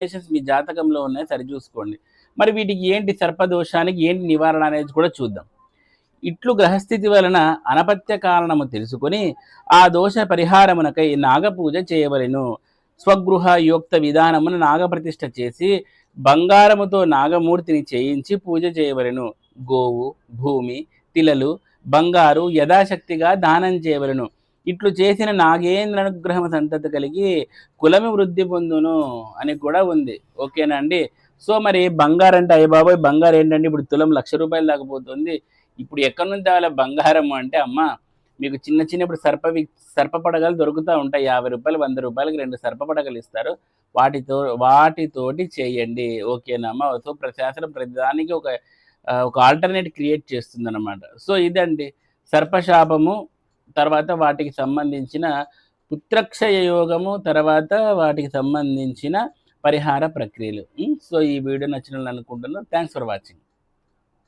Combinations మీ జాతకంలో ఉన్నాయి సరిచూసుకోండి. మరి వీటికి ఏంటి సర్పదోషానికి ఏంటి నివారణ అనేది కూడా చూద్దాం. ఇట్లు గ్రహస్థితి వలన అనపత్య కారణము తెలుసుకొని ఆ దోష పరిహారమునకై నాగపూజ చేయవలెను. స్వగృహ యోక్త విధానమును నాగప్రతిష్ఠ చేసి బంగారముతో నాగమూర్తిని చేయించి పూజ చేయవలెను. గోవు భూమి తిలలు బంగారు యథాశక్తిగా దానం చేయవలెను. ఇట్లు చేసిన నాగేంద్ర అనుగ్రహం సంతతి కలిగి కులమి వృద్ధి పొందును అని కూడా ఉంది. ఓకేనా అండి? సో మరి బంగారు అంటే అయ్య బాబోయ్ బంగారం ఏంటంటే ఇప్పుడు తులం లక్ష రూపాయలు దాకపోతుంది ఇప్పుడు ఎక్కడి నుంచి తేవాలి బంగారం అంటే అమ్మ మీకు చిన్న చిన్న ఇప్పుడు సర్ప సర్ప పడగలు దొరుకుతూ ఉంటాయి. యాభై రూపాయలు వంద రూపాయలకి రెండు సర్ప పడగలు ఇస్తారు. వాటితో వాటితోటి చేయండి. ఓకేనమ్మా సో ప్రశాసనం ప్రతిదానికి ఒక ఒక ఆల్టర్నేట్ క్రియేట్ చేస్తుంది అనమాట సో ఇదండి. సర్పశాపము తర్వాత వాటికి సంబంధించిన పుత్రక్షయ యోగము తర్వాత వాటికి సంబంధించిన పరిహార ప్రక్రియలు. సో ఈ వీడియో నచ్చిన అనుకుంటున్నాను. Thanks for watching